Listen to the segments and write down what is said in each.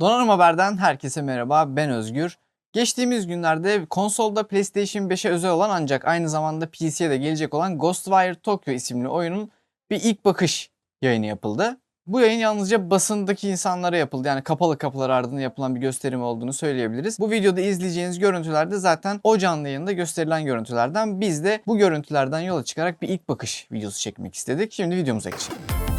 Donanım Haber'den herkese merhaba, ben Özgür. Geçtiğimiz günlerde konsolda PlayStation 5'e özel olan ancak aynı zamanda PC'ye de gelecek olan Ghostwire Tokyo isimli oyunun bir ilk bakış yayını yapıldı. Bu yayın yalnızca basındaki insanlara yapıldı. Yani kapalı kapılar ardında yapılan bir gösterim olduğunu söyleyebiliriz. Bu videoda izleyeceğiniz görüntüler de zaten o canlı yayında gösterilen görüntülerden. Biz de bu görüntülerden yola çıkarak bir ilk bakış videosu çekmek istedik. Şimdi videomuza geçelim.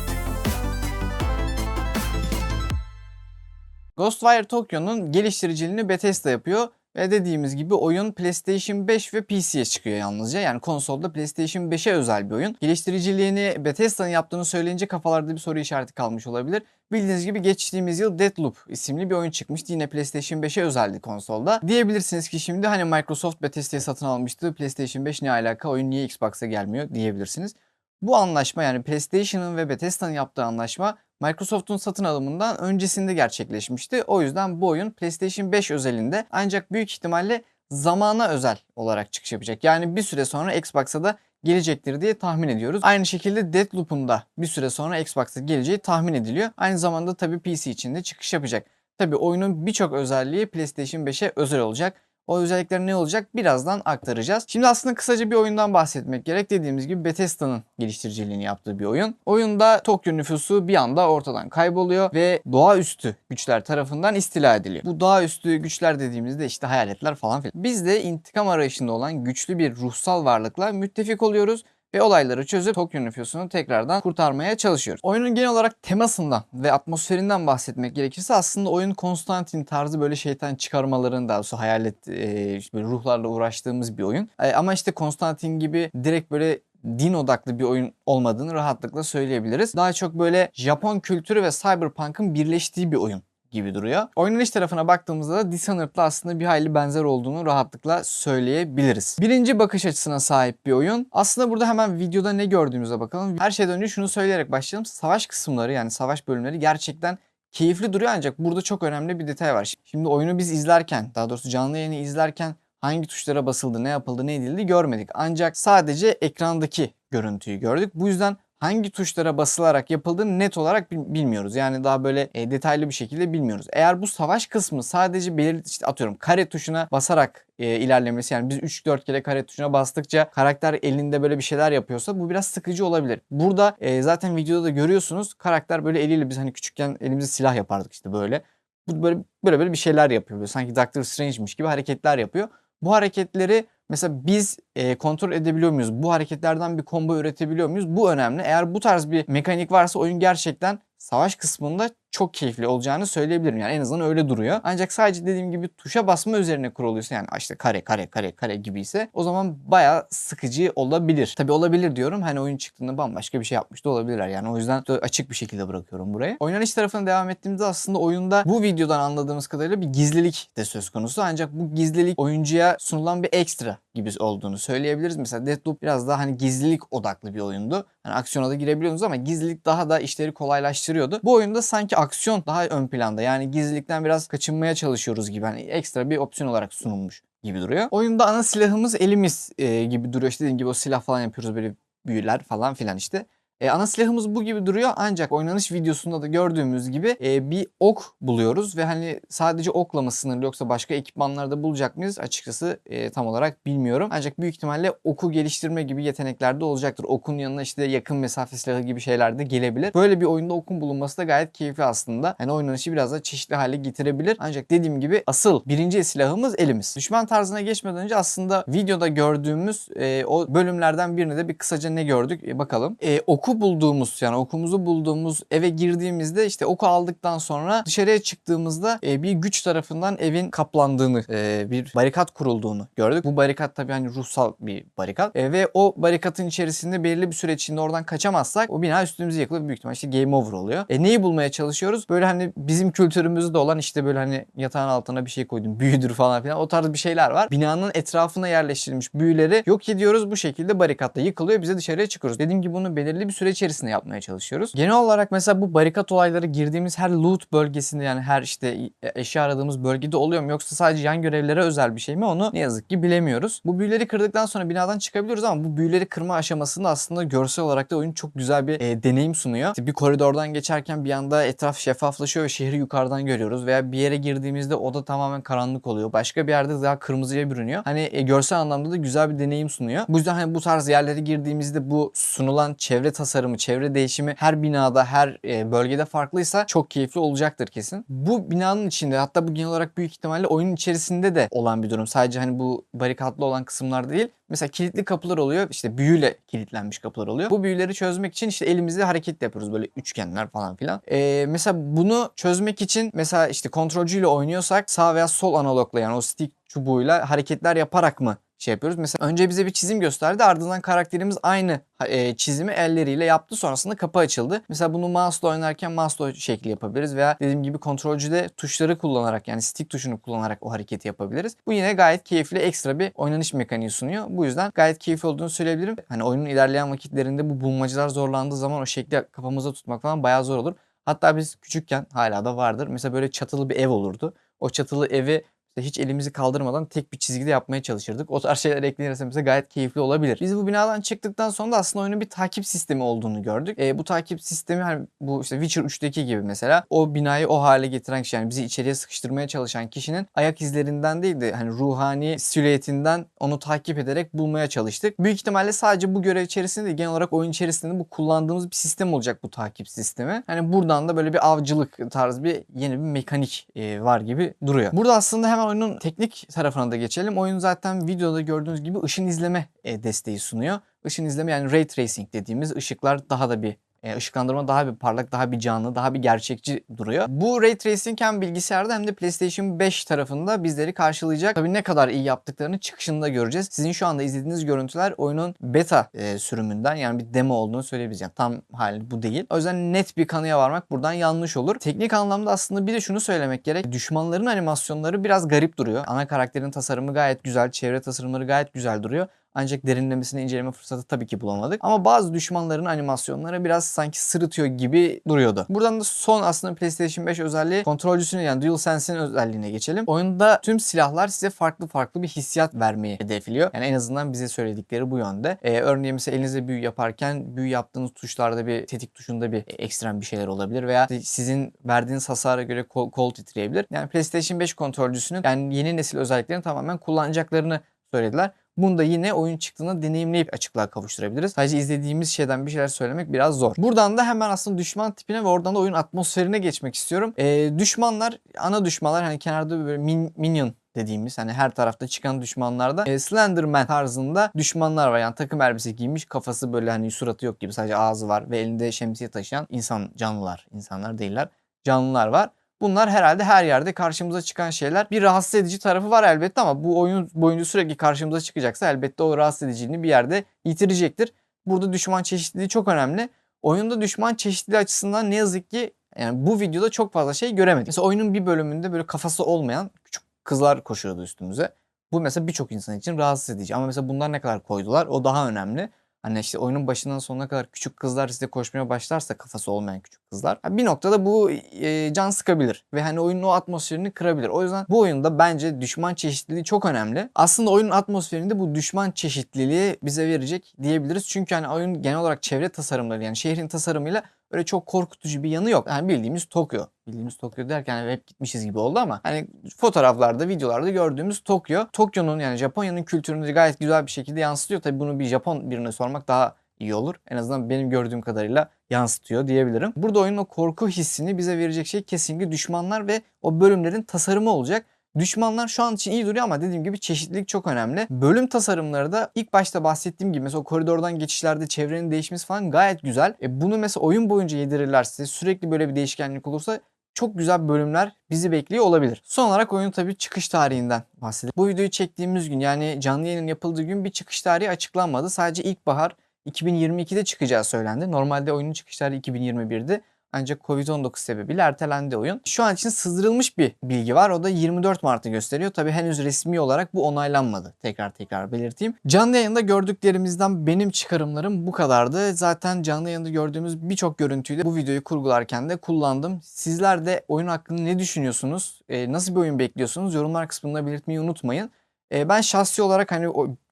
Ghostwire Tokyo'nun geliştiriciliğini Bethesda yapıyor. Ve dediğimiz gibi oyun PlayStation 5 ve PC'ye çıkıyor yalnızca. Yani konsolda PlayStation 5'e özel bir oyun. Geliştiriciliğini Bethesda'nın yaptığını söyleyince kafalarda bir soru işareti kalmış olabilir. Bildiğiniz gibi geçtiğimiz yıl Deathloop isimli bir oyun çıkmıştı. Yine PlayStation 5'e özeldi konsolda. Diyebilirsiniz ki şimdi hani Microsoft Bethesda'yı satın almıştı. PlayStation 5 ne alaka? Oyun niye Xbox'a gelmiyor diyebilirsiniz. Bu anlaşma yani PlayStation'ın ve Bethesda'nın yaptığı anlaşma Microsoft'un satın alımından öncesinde gerçekleşmişti. O yüzden bu oyun PlayStation 5 özelinde ancak büyük ihtimalle zamana özel olarak çıkış yapacak. Yani bir süre sonra Xbox'a da gelecektir diye tahmin ediyoruz. Aynı şekilde Deathloop'un da bir süre sonra Xbox'a geleceği tahmin ediliyor. Aynı zamanda tabii PC için de çıkış yapacak. Tabii oyunun birçok özelliği PlayStation 5'e özel olacak. O özellikler ne olacak birazdan aktaracağız. Şimdi aslında kısaca bir oyundan bahsetmek gerek. Dediğimiz gibi Bethesda'nın geliştiriciliğini yaptığı bir oyun. Oyunda Tokyo nüfusu bir anda ortadan kayboluyor ve doğaüstü güçler tarafından istila ediliyor. Bu doğaüstü güçler dediğimizde işte hayaletler falan filan. Biz de intikam arayışında olan güçlü bir ruhsal varlıkla müttefik oluyoruz ve olayları çözüp Tokyo nüfusunu tekrardan kurtarmaya çalışıyoruz. Oyunun genel olarak temasından ve atmosferinden bahsetmek gerekirse aslında oyun Konstantin tarzı böyle şeytan çıkarmaların daha doğrusu hayalet e, işte ruhlarla uğraştığımız bir oyun. E, ama işte Konstantin gibi direkt böyle din odaklı bir oyun olmadığını rahatlıkla söyleyebiliriz. Daha çok böyle Japon kültürü ve Cyberpunk'ın birleştiği bir oyun gibi duruyor. Oynanış tarafına baktığımızda da Dishonored'la aslında bir hayli benzer olduğunu rahatlıkla söyleyebiliriz. Birinci bakış açısına sahip bir oyun. Aslında burada hemen videoda ne gördüğümüze bakalım. Her şeyden önce şunu söyleyerek başlayalım. Savaş kısımları yani savaş bölümleri gerçekten keyifli duruyor ancak burada çok önemli bir detay var. Şimdi oyunu biz izlerken daha doğrusu canlı yayını izlerken hangi tuşlara basıldı, ne yapıldı, ne edildi görmedik. Ancak sadece ekrandaki görüntüyü gördük. Bu yüzden hangi tuşlara basılarak yapıldığını net olarak bilmiyoruz. Yani daha böyle e, detaylı bir şekilde bilmiyoruz. Eğer bu savaş kısmı sadece belirli işte atıyorum kare tuşuna basarak e, ilerlemesi yani biz 3-4 kere kare tuşuna bastıkça karakter elinde böyle bir şeyler yapıyorsa bu biraz sıkıcı olabilir. Burada e, zaten videoda da görüyorsunuz karakter böyle eliyle biz hani küçükken elimizde silah yapardık işte böyle. Bu böyle böyle böyle bir şeyler yapıyor. Böyle sanki Doctor Strange'miş gibi hareketler yapıyor. Bu hareketleri mesela biz e, kontrol edebiliyor muyuz? Bu hareketlerden bir combo üretebiliyor muyuz? Bu önemli. Eğer bu tarz bir mekanik varsa oyun gerçekten savaş kısmında çok keyifli olacağını söyleyebilirim. Yani en azından öyle duruyor. Ancak sadece dediğim gibi tuşa basma üzerine kuruluysa yani işte kare kare kare kare gibi ise o zaman bayağı sıkıcı olabilir. Tabi olabilir diyorum. Hani oyun çıktığında bambaşka bir şey yapmış da olabilirler. Yani o yüzden açık bir şekilde bırakıyorum burayı. Oynanış tarafına devam ettiğimizde aslında oyunda bu videodan anladığımız kadarıyla bir gizlilik de söz konusu. Ancak bu gizlilik oyuncuya sunulan bir ekstra gibi olduğunu söyleyebiliriz. Mesela Deathloop biraz daha hani gizlilik odaklı bir oyundu. Hani aksiyona da girebiliyorsunuz ama gizlilik daha da işleri kolaylaştırıyordu. Bu oyunda sanki aksiyon daha ön planda. Yani gizlilikten biraz kaçınmaya çalışıyoruz gibi. Hani ekstra bir opsiyon olarak sunulmuş gibi duruyor. Oyunda ana silahımız elimiz e, gibi duruyor. İşte dediğim gibi o silah falan yapıyoruz böyle büyüler falan filan işte. E, ana silahımız bu gibi duruyor ancak oynanış videosunda da gördüğümüz gibi e, bir ok buluyoruz ve hani sadece okla mı sınırlı yoksa başka ekipmanlarda bulacak mıyız açıkçası e, tam olarak bilmiyorum. Ancak büyük ihtimalle oku geliştirme gibi yetenekler de olacaktır. Okun yanına işte yakın mesafe silahı gibi şeyler de gelebilir. Böyle bir oyunda okun bulunması da gayet keyifli aslında. Hani oynanışı biraz da çeşitli hale getirebilir. Ancak dediğim gibi asıl birinci silahımız elimiz. Düşman tarzına geçmeden önce aslında videoda gördüğümüz e, o bölümlerden birine de bir kısaca ne gördük e, bakalım. E, oku oku bulduğumuz yani okumuzu bulduğumuz eve girdiğimizde işte oku aldıktan sonra dışarıya çıktığımızda e, bir güç tarafından evin kaplandığını, e, bir barikat kurulduğunu gördük. Bu barikat tabii hani ruhsal bir barikat e, ve o barikatın içerisinde belirli bir süre içinde oradan kaçamazsak o bina üstümüze yıkılır büyük ihtimalle işte game over oluyor. E, neyi bulmaya çalışıyoruz? Böyle hani bizim kültürümüzde olan işte böyle hani yatağın altına bir şey koydum büyüdür falan filan o tarz bir şeyler var. Binanın etrafına yerleştirilmiş büyüleri yok ediyoruz bu şekilde barikatta yıkılıyor bize dışarıya çıkıyoruz. Dediğim gibi bunu belirli bir süre süre içerisinde yapmaya çalışıyoruz. Genel olarak mesela bu barikat olayları girdiğimiz her loot bölgesinde yani her işte eşya aradığımız bölgede oluyor mu yoksa sadece yan görevlere özel bir şey mi onu ne yazık ki bilemiyoruz. Bu büyüleri kırdıktan sonra binadan çıkabiliyoruz ama bu büyüleri kırma aşamasında aslında görsel olarak da oyun çok güzel bir e, deneyim sunuyor. İşte bir koridordan geçerken bir anda etraf şeffaflaşıyor ve şehri yukarıdan görüyoruz veya bir yere girdiğimizde oda tamamen karanlık oluyor. Başka bir yerde daha kırmızıya bürünüyor. Hani e, görsel anlamda da güzel bir deneyim sunuyor. Bu yüzden hani bu tarz yerlere girdiğimizde bu sunulan çevre tasarımı, çevre değişimi her binada, her e, bölgede farklıysa çok keyifli olacaktır kesin. Bu binanın içinde hatta bu genel olarak büyük ihtimalle oyunun içerisinde de olan bir durum. Sadece hani bu barikatlı olan kısımlar değil. Mesela kilitli kapılar oluyor. İşte büyüyle kilitlenmiş kapılar oluyor. Bu büyüleri çözmek için işte elimizde hareket yapıyoruz. Böyle üçgenler falan filan. Ee, mesela bunu çözmek için mesela işte kontrolcüyle oynuyorsak sağ veya sol analogla yani o stick çubuğuyla hareketler yaparak mı şey yapıyoruz. Mesela önce bize bir çizim gösterdi. Ardından karakterimiz aynı e, çizimi elleriyle yaptı. Sonrasında kapı açıldı. Mesela bunu mouse'la oynarken mouse'la şekli yapabiliriz veya dediğim gibi kontrolcüde tuşları kullanarak yani stick tuşunu kullanarak o hareketi yapabiliriz. Bu yine gayet keyifli ekstra bir oynanış mekaniği sunuyor. Bu yüzden gayet keyifli olduğunu söyleyebilirim. Hani oyunun ilerleyen vakitlerinde bu bulmacalar zorlandığı zaman o şekli kafamıza tutmak falan bayağı zor olur. Hatta biz küçükken hala da vardır. Mesela böyle çatılı bir ev olurdu. O çatılı evi işte hiç elimizi kaldırmadan tek bir çizgide yapmaya çalışırdık. O tarz şeyler eklenirse mesela gayet keyifli olabilir. Biz bu binadan çıktıktan sonra da aslında oyunun bir takip sistemi olduğunu gördük. E, bu takip sistemi hani bu işte Witcher 3'teki gibi mesela o binayı o hale getiren kişi yani bizi içeriye sıkıştırmaya çalışan kişinin ayak izlerinden değil de hani ruhani silüetinden onu takip ederek bulmaya çalıştık. Büyük ihtimalle sadece bu görev içerisinde değil genel olarak oyun içerisinde bu kullandığımız bir sistem olacak bu takip sistemi. Hani buradan da böyle bir avcılık tarzı bir yeni bir mekanik e, var gibi duruyor. Burada aslında hemen oyunun teknik tarafına da geçelim. Oyun zaten videoda gördüğünüz gibi ışın izleme e, desteği sunuyor. Işın izleme yani ray tracing dediğimiz ışıklar daha da bir e, ışıklandırma daha bir parlak, daha bir canlı, daha bir gerçekçi duruyor. Bu Ray Tracing hem bilgisayarda hem de PlayStation 5 tarafında bizleri karşılayacak. Tabii ne kadar iyi yaptıklarını çıkışında göreceğiz. Sizin şu anda izlediğiniz görüntüler oyunun beta e, sürümünden yani bir demo olduğunu söyleyebiliriz. Yani tam hali bu değil. O yüzden net bir kanıya varmak buradan yanlış olur. Teknik anlamda aslında bir de şunu söylemek gerek. Düşmanların animasyonları biraz garip duruyor. Ana karakterin tasarımı gayet güzel, çevre tasarımları gayet güzel duruyor. Ancak derinlemesine inceleme fırsatı tabii ki bulamadık. Ama bazı düşmanların animasyonları biraz sanki sırıtıyor gibi duruyordu. Buradan da son aslında PlayStation 5 özelliği kontrolcüsünün yani DualSense'in özelliğine geçelim. Oyunda tüm silahlar size farklı farklı bir hissiyat vermeyi hedefliyor. Yani en azından bize söyledikleri bu yönde. Ee, örneğin mesela elinize büyü yaparken büyü yaptığınız tuşlarda bir tetik tuşunda bir ekstrem bir şeyler olabilir veya sizin verdiğiniz hasara göre kol, kol titreyebilir. Yani PlayStation 5 kontrolcüsünün yani yeni nesil özelliklerini tamamen kullanacaklarını söylediler. Bunu da yine oyun çıktığında deneyimleyip açıklığa kavuşturabiliriz. Sadece izlediğimiz şeyden bir şeyler söylemek biraz zor. Buradan da hemen aslında düşman tipine ve oradan da oyun atmosferine geçmek istiyorum. Ee, düşmanlar, ana düşmanlar hani kenarda böyle min, minion dediğimiz hani her tarafta çıkan düşmanlarda e, Slenderman tarzında düşmanlar var. Yani takım elbise giymiş kafası böyle hani suratı yok gibi sadece ağzı var ve elinde şemsiye taşıyan insan canlılar. insanlar değiller. Canlılar var. Bunlar herhalde her yerde karşımıza çıkan şeyler. Bir rahatsız edici tarafı var elbette ama bu oyun boyunca sürekli karşımıza çıkacaksa elbette o rahatsız ediciliğini bir yerde yitirecektir. Burada düşman çeşitliliği çok önemli. Oyunda düşman çeşitliliği açısından ne yazık ki yani bu videoda çok fazla şey göremedik. Mesela oyunun bir bölümünde böyle kafası olmayan küçük kızlar koşuyordu üstümüze. Bu mesela birçok insan için rahatsız edici. Ama mesela bunlar ne kadar koydular o daha önemli. Hani işte oyunun başından sonuna kadar küçük kızlar size koşmaya başlarsa kafası olmayan küçük kızlar bir noktada bu e, can sıkabilir ve hani oyunun o atmosferini kırabilir. O yüzden bu oyunda bence düşman çeşitliliği çok önemli. Aslında oyunun atmosferinde bu düşman çeşitliliği bize verecek diyebiliriz. Çünkü hani oyun genel olarak çevre tasarımları yani şehrin tasarımıyla öyle çok korkutucu bir yanı yok. Yani bildiğimiz Tokyo. Bildiğimiz Tokyo derken hani hep gitmişiz gibi oldu ama hani fotoğraflarda, videolarda gördüğümüz Tokyo. Tokyo'nun yani Japonya'nın kültürünü gayet güzel bir şekilde yansıtıyor. Tabii bunu bir Japon birine sormak daha iyi olur. En azından benim gördüğüm kadarıyla yansıtıyor diyebilirim. Burada oyunun o korku hissini bize verecek şey kesinlikle düşmanlar ve o bölümlerin tasarımı olacak. Düşmanlar şu an için iyi duruyor ama dediğim gibi çeşitlilik çok önemli. Bölüm tasarımları da ilk başta bahsettiğim gibi mesela koridordan geçişlerde çevrenin değişmesi falan gayet güzel. E bunu mesela oyun boyunca yedirirlerse sürekli böyle bir değişkenlik olursa çok güzel bölümler bizi bekliyor olabilir. Son olarak oyunun tabii çıkış tarihinden bahsedelim. Bu videoyu çektiğimiz gün yani canlı yayının yapıldığı gün bir çıkış tarihi açıklanmadı. Sadece ilkbahar 2022'de çıkacağı söylendi. Normalde oyunun çıkış tarihi 2021'di. Ancak Covid-19 sebebiyle ertelendi oyun. Şu an için sızdırılmış bir bilgi var. O da 24 Mart'ı gösteriyor. Tabii henüz resmi olarak bu onaylanmadı. Tekrar tekrar belirteyim. Canlı yayında gördüklerimizden benim çıkarımlarım bu kadardı. Zaten canlı yayında gördüğümüz birçok görüntüyü de bu videoyu kurgularken de kullandım. Sizler de oyun hakkında ne düşünüyorsunuz? Ee, nasıl bir oyun bekliyorsunuz? Yorumlar kısmında belirtmeyi unutmayın. Ee, ben şahsi olarak hani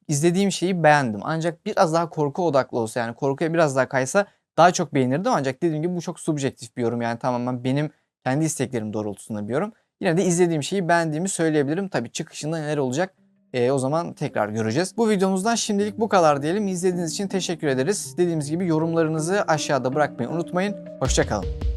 izlediğim şeyi beğendim. Ancak biraz daha korku odaklı olsa yani korkuya biraz daha kaysa daha çok beğenirdim. Ancak dediğim gibi bu çok subjektif bir yorum. Yani tamamen benim kendi isteklerim doğrultusunda bir yorum. Yine de izlediğim şeyi beğendiğimi söyleyebilirim. Tabii çıkışında neler olacak e, o zaman tekrar göreceğiz. Bu videomuzdan şimdilik bu kadar diyelim. İzlediğiniz için teşekkür ederiz. Dediğimiz gibi yorumlarınızı aşağıda bırakmayı unutmayın. Hoşçakalın.